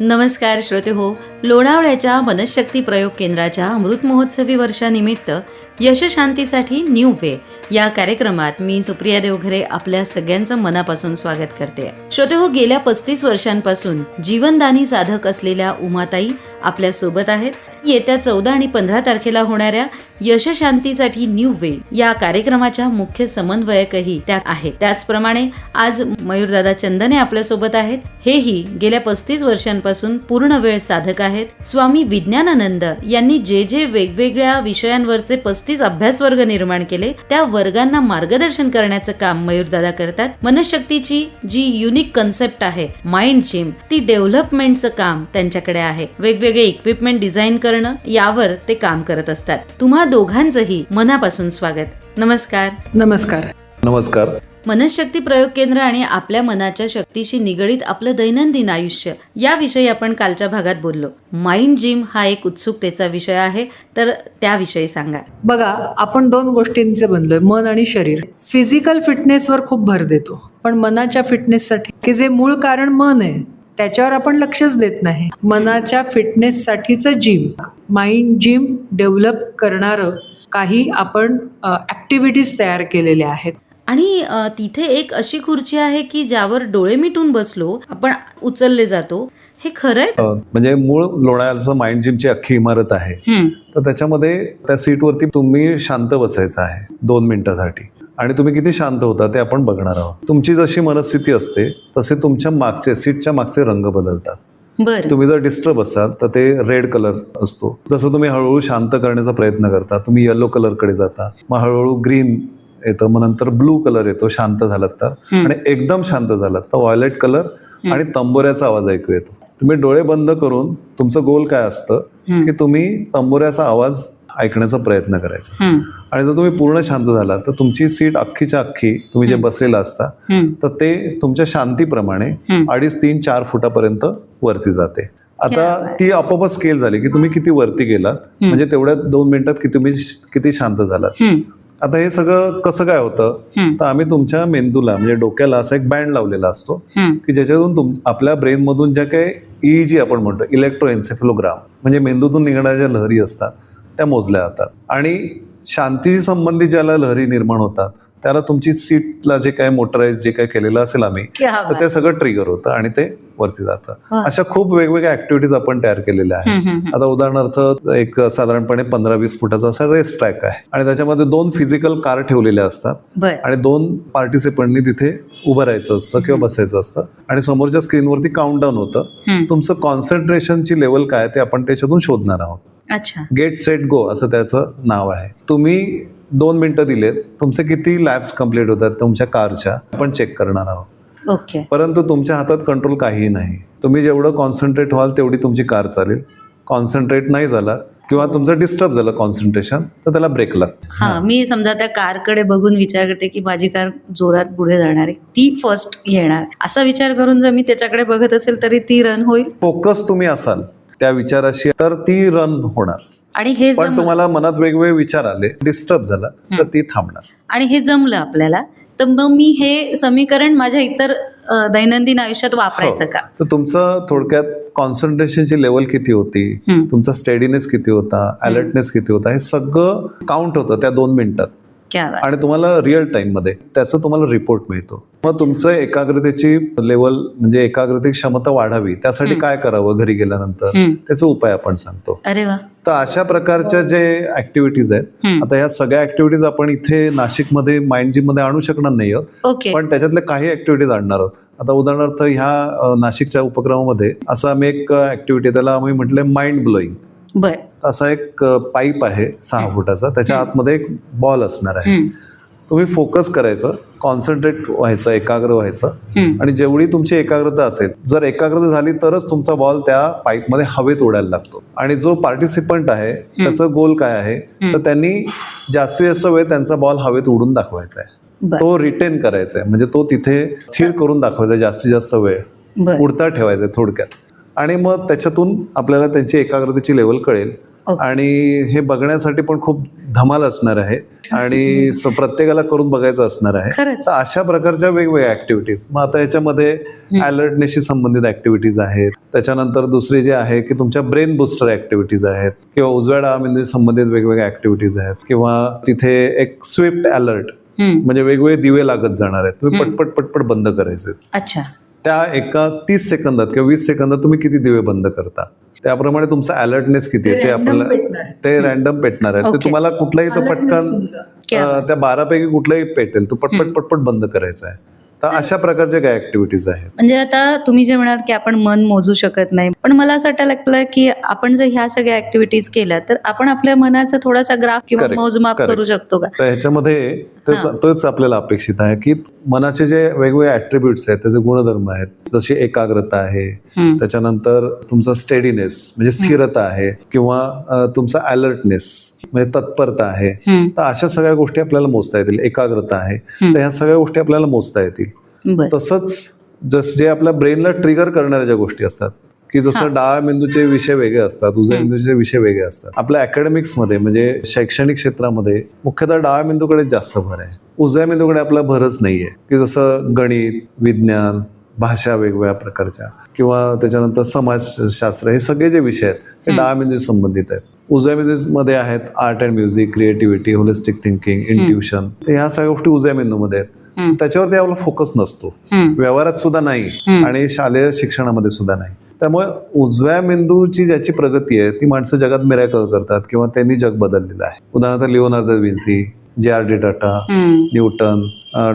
नमस्कार श्रोते हो लोणावळ्याच्या मनशक्ती प्रयोग केंद्राच्या अमृत महोत्सवी वर्षानिमित्त यशशांतीसाठी न्यू वे या कार्यक्रमात मी सुप्रिया देवघरे आपल्या सगळ्यांचं मनापासून स्वागत करते. श्रोते हो गेल्या पस्तीस वर्षांपासून जीवनदानी साधक असलेल्या उमाताई आपल्यासोबत आहेत. येत्या चौदा आणि पंधरा तारखेला होणाऱ्या यशशांतीसाठी न्यू वे या कार्यक्रमाच्या मुख्य समन्वयकही त्या आहेत. त्याचप्रमाणे आज मयूरदादा चंदने आपल्यासोबत आहेत. हेही गेल्या पस्तीस वर्षांपासून पूर्ण वेळ साधक आहेत. स्वामी विज्ञानानंद यांनी जे जे वेगवेगळ्या विषयांवरचे पस्तीस अभ्यास वर्ग निर्माण केले त्या वर्गांना मार्गदर्शन करण्याचं काम मयूरदादा करतात. मनशक्तीची जी युनिक कन्सेप्ट आहे माइंड जिम ती डेव्हलपमेंटचं काम त्यांच्याकडे आहे. वेगवेगळे इक्विपमेंट डिझाईन करणं यावर ते काम करत असतात. तुम्हा दोघांचंही मनापासून स्वागत. नमस्कार. नमस्कार. नमस्कार. मनशक्ती प्रयोग केंद्र आणि आपल्या मनाच्या शक्तीशी निगडीत आपलं दैनंदिन आयुष्य याविषयी आपण कालच्या भागात बोललो. माइंड जिम हा एक उत्सुकतेचा विषय आहे तर त्याविषयी सांगा. बघा आपण दोन गोष्टींचे बनलोय मन आणि शरीर. फिजिकल फिटनेसवर खूप भर देतो पण मनाच्या फिटनेससाठी की जे मूळ कारण मन आहे त्याच्यावर आपण लक्षच देत नाही. मनाच्या फिटनेससाठीचं जिम माइंड जिम डेव्हलप करणारं काही आपण ॲक्टिव्हिटीज तयार केलेल्या आहेत. आणि तिथे एक अशी खुर्ची आहे की ज्यावर डोळे मिटून बसलो आपण उचलले जातो. हे खरंय म्हणजे मूळ लोणावळ्याचं माइंड जिमची अख्खी इमारत आहे. तर त्याच्यामध्ये त्या सीटवरती तुम्ही शांत बसायचं आहे दोन मिनिटासाठी. आणि तुम्ही किती शांत होता ते आपण बघणार आहोत. तुमची जशी मनस्थिती असते तसे तुमच्या मागचे सीटच्या मागचे रंग बदलतात. बर. तुम्ही जर डिस्टर्ब असाल तर ते रेड कलर असतो. जसं तुम्ही हळूहळू शांत करण्याचा प्रयत्न करता तुम्ही येलो कलरकडे जाता मग हळूहळू ग्रीन येतं मग नंतर ब्लू कलर येतो शांत झालात तर. आणि एकदम शांत झालात तर व्हायलेट कलर आणि तंबोऱ्याचा आवाज ऐकू येतो. तुम्ही डोळे बंद करून तुमचं गोल काय असतं? की तुम्ही तंबोऱ्याचा आवाज ऐकण्याचा प्रयत्न करायचा. आणि जर तुम्ही पूर्ण शांत झाला तर तुमची सीट अख्खीच्या अख्खी तुम्ही जे. बसलेला असता तर ते तुमच्या शांतीप्रमाणे. अडीच तीन चार फुटापर्यंत वरती जाते. आता. ती आपोआप स्केल झाली की तुम्ही किती वरती गेलात. म्हणजे तेवढ्या दोन मिनिटात की तुम्ही श- किती शांत झालात? आता हे सगळं कसं काय होतं? तर आम्ही तुमच्या मेंदूला म्हणजे डोक्याला असा एक बँड लावलेला असतो की ज्याच्यातून तुम आपल्या ब्रेनमधून ज्या काही ई जी आपण म्हणतो इलेक्ट्रोएन्सेफलोग्राम म्हणजे मेंदूतून निघणाऱ्या ज्या लहरी असतात त्या मोजल्या जातात. आणि शांतीशी संबंधित ज्याला लहरी निर्माण होतात त्याला तुमची सीटला जे काय मोटराईज जे काय केलेलं असेल आम्ही तर ते सगळं ट्रिगर होतं आणि ते वरती जातं. अशा खूप वेगवेगळ्या ऍक्टिव्हिटीज आपण तयार केलेल्या आहेत. आता उदाहरणार्थ एक साधारणपणे पंधरा वीस फुटाचा असा रेस ट्रॅक आहे. आणि त्याच्यामध्ये दोन फिजिकल कार ठेवलेल्या असतात. आणि दोन पार्टिसिपंटनी तिथे उभं राहायचं असतं किंवा बसायचं असतं. आणि समोरच्या स्क्रीनवरती काउंटडाऊन होतं. तुमचं कॉन्सन्ट्रेशनची लेवल काय ते आपण त्याच्यातून शोधणार आहोत. अच्छा. गेट सेट गो असं त्याचं नाव आहे. तुम्ही दोन मिनिटं दिलेत. तुमचे किती लॅब्स कंप्लीट होतात? तुमच्या कारच्या. आपण चेक करणार आहोत. ओके. परंतु तुमच्या हातात कंट्रोल काहीही नाही. तुम्ही जेवढं कॉन्सन्ट्रेट व्हाल तेवढी तुमची कार चालेल. कॉन्सन्ट्रेट नाही झाला किंवा तुमचं डिस्टर्ब झालं कॉन्सन्ट्रेशन तर त्याला ब्रेक लागतो हा मी समजा त्या कारकडे बघून विचार करते की माझी कार जोरात पुढे जाणार आहे. ती फर्स्ट येणार. असा विचार करून जर मी त्याच्याकडे बघत असेल तरी ती रन होईल. फोकस तुम्ही असाल त्या विचाराशी तर ती रन होणार. आणि हे पण तुम्हाला मनात वेगवेगळे विचार आले डिस्टर्ब झाला तर ती थांबणार. आणि हे जमलं आपल्याला तर मग मी हे समीकरण माझ्या इतर दैनंदिन आयुष्यात वापरायचं हो. का? तर तुमचं थोडक्यात कॉन्सन्ट्रेशनची लेवल किती होती. तुमचा स्टेडीनेस किती होता? अलर्टनेस किती होता? हे सगळं काउंट होतं त्या दोन मिनिटात. आणि तुम्हाला रिअल टाइममध्ये त्याचा तुम्हाला रिपोर्ट मिळतो. मग तुमचं एकाग्रतेची लेवल म्हणजे एकाग्रतेची क्षमता वाढावी त्यासाठी. काय करावं घरी गेल्यानंतर. त्याचे उपाय आपण सांगतो. अरे वा. तर अशा प्रकारच्या जे ऍक्टिव्हिटीज आहेत. आता ह्या सगळ्या ऍक्टिव्हिटीज आपण इथे नाशिकमध्ये माइंड जिममध्ये आणू शकणार नाही आहोत. पण त्याच्यातले काही ऍक्टिव्हिटीज आणणार आहोत. आता उदाहरणार्थ ह्या नाशिकच्या उपक्रमामध्ये असा आम्ही एक ऍक्टिव्हिटी त्याला आम्ही म्हटलंय माइंड ब्लोईंग बर. असा एक पाईप आहे सहा फुटाचा. त्याच्या. आतमध्ये एक बॉल असणार आहे. तुम्ही फोकस करायचं कॉन्सन्ट्रेट व्हायचं एकाग्र व्हायचं. आणि जेवढी तुमची एकाग्रता असेल जर एकाग्रता झाली तरच तुमचा बॉल त्या पाईपमध्ये हवेत उडायला लागतो. आणि जो पार्टिसिपंट आहे त्याचं गोल काय आहे तर त्यांनी जास्तीत जास्त वेळ त्यांचा बॉल हवेत उडून दाखवायचा आहे. तो रिटेन करायचा आहे. म्हणजे तो तिथे स्थिर करून दाखवायचा आहे जास्तीत जास्त वेळ. उडता ठेवायचा थोडक्यात. आणि मग त्याच्यातून आपल्याला त्यांची एकाग्रतेची लेवल कळेल. आणि हे बघण्यासाठी पण खूप धमाल असणार आहे. आणि प्रत्येकाला करून बघायचं असणार आहे. तर अशा प्रकारच्या वेगवेगळ्या ऍक्टिव्हिटीज मग आता याच्यामध्ये अलर्टनेसशी संबंधित ऍक्टिव्हिटीज आहेत. त्याच्यानंतर दुसरी जी आहे की तुमच्या ब्रेन बुस्टर ऍक्टिव्हिटीज आहेत. किंवा उजव्या डावामध्ये संबंधित वेगवेगळ्या ऍक्टिव्हिटीज आहेत. किंवा तिथे एक स्विफ्ट अलर्ट. म्हणजे वेगवेगळे दिवे लागत जाणार आहेत. तुम्ही. पटपट पटपट बंद करायचे. अच्छा. त्या एका तीस सेकंदात किंवा वीस सेकंदात तुम्ही किती दिवे बंद करता? त्याप्रमाणे तुमचा अलर्टनेस किती आहे? ते आपल्याला ते रॅन्डम पेटणार आहे. ते. तुम्हाला कुठलाही तो पटकन त्या बारापैकी कुठलाही पेटेल तो पटपट. पटपट बंद करायचा आहे. तर अशा प्रकारच्या काय ऍक्टिव्हिटीज आहेत म्हणजे आता तुम्ही जे म्हणाल की आपण मन मोजू शकत नाही पण मला असं वाटायला लागलं की आपण जर ह्या सगळ्या ऍक्टिव्हिटीज केल्या तर आपण आपल्या मनाचा थोडासा ग्राफ किंवा Correct, मोजमाप correct. करू शकतो का तर ह्याच्यामध्ये तेच हां. तोच आपल्याला अपेक्षित आहे की मनाचे जे वेगवेगळे ऍट्रिब्युट्स आहेत त्याचे गुणधर्म आहेत जशी एकाग्रता आहे हम्म. त्याच्यानंतर तुमचा स्टेडीनेस म्हणजे स्थिरता आहे किंवा अं, तुमचा अलर्टनेस म्हणजे तत्परता आहे. तर अशा सगळ्या गोष्टी आपल्याला मोजता येतील एकाग्रता आहे. तर ह्या सगळ्या गोष्टी आपल्याला मोजता येतील तसंच जस जे आपल्या ब्रेनला ट्रिगर करणाऱ्या ज्या गोष्टी असतात की. जसं डाव्या मेंदूचे विषय वेगळे असतात उजव्या. मेंदूचे विषय वेगळे असतात आपल्या अकॅडमिक्समध्ये म्हणजे शैक्षणिक क्षेत्रामध्ये मुख्यतः डाव्या मेंदूकडे जास्त भर आहे उजव्या मेंदूकडे आपला भरच नाहीये की जसं गणित विज्ञान भाषा वेगवेगळ्या प्रकारच्या किंवा त्याच्यानंतर समाजशास्त्र हे सगळे जे विषय आहेत हम्म. डाव्या मेंदूशी संबंधित आहेत उजव्या मेंदूमध्ये आहेत art and music creativity holistic thinking intuition ह्या सगळ्या गोष्टी उजव्या मेंदूमध्ये आहेत. त्याच्यावरती आपला फोकस नसतो. व्यवहारात सुद्धा नाही. आणि शालेय शिक्षणामध्ये सुद्धा नाही त्यामुळे उजव्या मेंदूची ज्याची प्रगती आहे ती माणसं जगात मिरॅकल करतात किंवा त्यांनी जग बदललेलं आहे उदाहरणार्थ Leonardo Vinci J R D Tata हम्म. Newton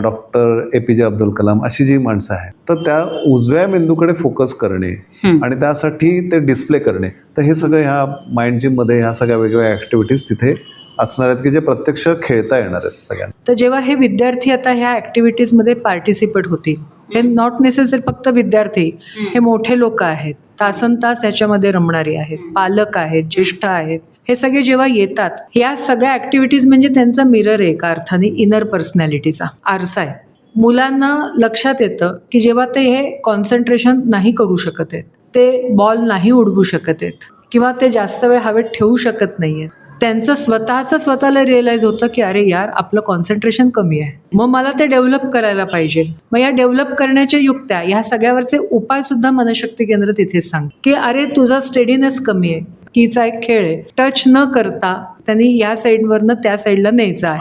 doctor A P J Abdul Kalam अशी जी माणसं आहेत तर त्या उजव्या मेंदूकडे फोकस करणे. आणि त्यासाठी ते डिस्प्ले करणे तर हे सगळं ह्या माइंड जिममध्ये ह्या सगळ्या वेगवेगळ्या ऍक्टिव्हिटीज तिथे असणार आहेत की जे प्रत्यक्ष खेळता येणार आहेत सगळ्यांना तर जेव्हा हे विद्यार्थी आता ह्या ॲक्टिव्हिटीजमध्ये पार्टिसिपेट होतील हे नॉट नेसेसरी फक्त विद्यार्थी हे मोठे लोक आहेत तासन तास ह्याच्यामध्ये रमणारे आहेत पालक आहेत ज्येष्ठ आहेत हे सगळे जेव्हा येतात या सगळ्या ॲक्टिव्हिटीज म्हणजे त्यांचा मिरर आहे एका अर्थाने इनर पर्सनॅलिटीचा आरसा आहे. मुलांना लक्षात येतं की जेव्हा ते हे कॉन्सन्ट्रेशन नाही करू शकत आहेत ते बॉल नाही उडवू शकत आहेत किंवा ते जास्त वेळ हवेत ठेवू शकत नाही आहेत त्यांचं स्वतःचं स्वतःला रिअलाईज होतं की अरे यार आपलं कॉन्सन्ट्रेशन कमी आहे. मग मला ते डेव्हलप करायला पाहिजे. मग या डेव्हलप करण्याच्या युक्त्या ह्या सगळ्यावरचे उपाय सुद्धा मनशक्ती केंद्र तिथेच सांग. की अरे तुझा स्टेडीनेस कमी आहे. कीचा एक खेळ आहे. टच न करता त्यांनी या साईडवरनं त्या साईडला न्यायचं आहे.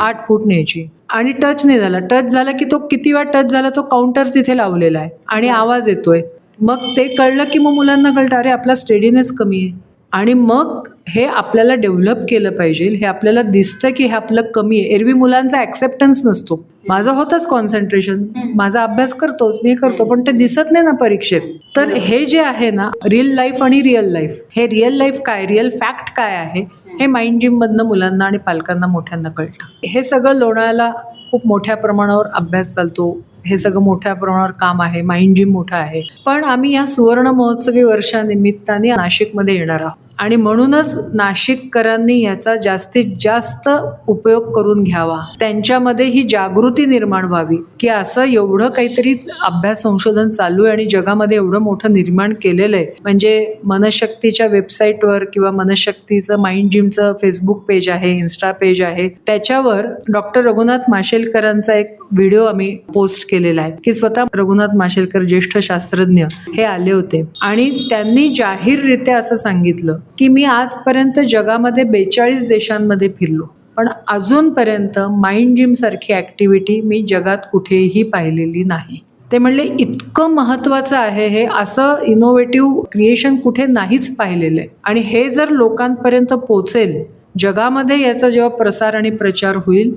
आठ फूट न्यायची आणि टच नाही झाला. टच झाला की तो किती वेळा टच झाला तो काउंटर तिथे लावलेला आहे. आणि आवाज येतोय. मग ते कळलं की मग मुलांना कळतं अरे आपला स्टेडीनेस कमी आहे. आणि मग हे आपल्याला डेव्हलप केलं पाहिजे. हे आपल्याला दिसतं की हे आपलं कमी आहे. एरवी मुलांचा ॲक्सेप्टन्स नसतो. माझं होतंच कॉन्सन्ट्रेशन माझा अभ्यास करतोच मी करतो पण ते दिसत नाही ना परीक्षेत. तर हे जे आहे ना रिअल लाईफ आणि रिअल लाईफ हे रिअल लाईफ काय रिअल फॅक्ट काय आहे हे माइंड जिममधनं मुलांना आणि पालकांना मोठ्यांना कळतं. हे सगळं लोणाला खूप मोठ्या प्रमाणावर अभ्यास चालतो. हे सगळं मोठ्या प्रमाणावर काम आहे माइंड जिम मोठं आहे. पण आम्ही या सुवर्ण महोत्सवी वर्षानिमित्ताने नाशिकमध्ये येणार आहोत. आणि म्हणूनच नाशिककरांनी याचा जास्तीत जास्त उपयोग करून घ्यावा. त्यांच्यामध्ये ही जागृती निर्माण व्हावी की असं एवढं काहीतरी अभ्यास संशोधन चालू आहे आणि जगामध्ये एवढं मोठं निर्माण केलेलं आहे. म्हणजे मनशक्तीच्या वेबसाईटवर किंवा मनशक्तीचं माइंड जिमचं फेसबुक पेज आहे इन्स्टा पेज आहे त्याच्यावर डॉक्टर रघुनाथ माशेलकरांचा एक व्हिडिओ आम्ही पोस्ट केलेला आहे की स्वतः रघुनाथ माशेलकर ज्येष्ठ शास्त्रज्ञ हे आले होते. आणि त्यांनी जाहीररित्या असं सांगितलं की मी आजपर्यंत जगामध्ये बेचाळीस देशांमध्ये फिरलो. पण अजूनपर्यंत माइंड जिमसारखी ॲक्टिव्हिटी मी जगात कुठेही पाहिलेली नाही. ते म्हणले इतकं महत्त्वाचं आहे हे असं इनोव्हेटिव्ह क्रिएशन कुठे नाहीच पाहिलेलं आहे. आणि हे जर लोकांपर्यंत पोचेल जगामध्ये याचा जेव्हा प्रसार आणि प्रचार होईल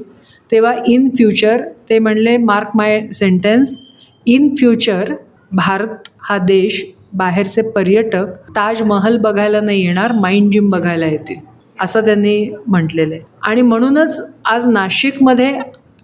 तेव्हा इन फ्युचर ते म्हणले mark my sentence in future Bharat हा देश बाहेरचे पर्यटक ताजमहल बघायला नाही येणार माइंड जिम बघायला येतील असं त्यांनी म्हटलेलं आहे. आणि म्हणूनच आज नाशिकमध्ये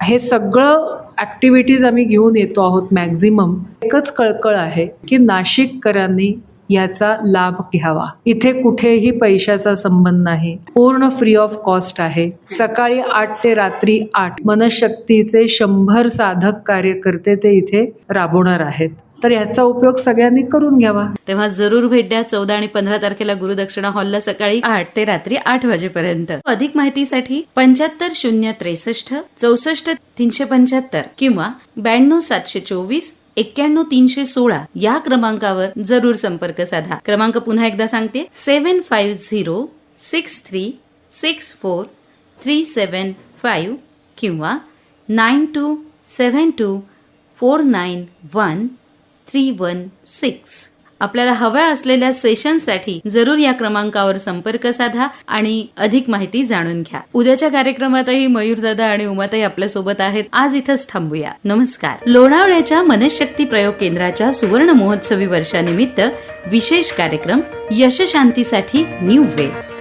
हे सगळं ॲक्टिव्हिटीज आम्ही घेऊन येतो आहोत मॅक्झिमम एकच कळकळ आहे की नाशिककरांनी याचा लाभ घ्यावा. इथे कुठेही पैशाचा संबंध नाही. पूर्ण फ्री ऑफ कॉस्ट आहे. सकाळी आठ ते रात्री आठ मनशक्तीचे शंभर साधक कार्यकर्ते ते इथे राबवणार आहेत. तर याचा उपयोग सगळ्यांनी करून घ्यावा. तेव्हा जरूर भेट द्या. चौदा आणि पंधरा तारखेला गुरुदक्षिणा हॉलला सकाळी आठ ते रात्री आठ वाजेपर्यंत. अधिक माहितीसाठी पंच्याहत्तर शून्य त्रेसष्ट चौसष्ट तीनशे पंच्याहत्तर किंवा ब्याण्णव सातशे चोवीस एक्क्याण्णव तीनशे सोळा या क्रमांकावर जरूर संपर्क साधा. क्रमांक पुन्हा एकदा सांगते. Seven five zero six three six four three seven five किंवा nine two seven two four nine one three one six आपल्याला हव्या असलेल्या सेशनसाठी जरूर या क्रमांकावर संपर्क साधा आणि अधिक माहिती जाणून घ्या. उद्याच्या कार्यक्रमातही मयूरदादा आणि उमाताई आपल्यासोबत आहेत. आज इथंच थांबूया. नमस्कार. लोणावळ्याच्या मनशक्ती प्रयोग केंद्राच्या सुवर्ण महोत्सवी वर्षानिमित्त विशेष कार्यक्रम यशशांतीसाठी न्यू वे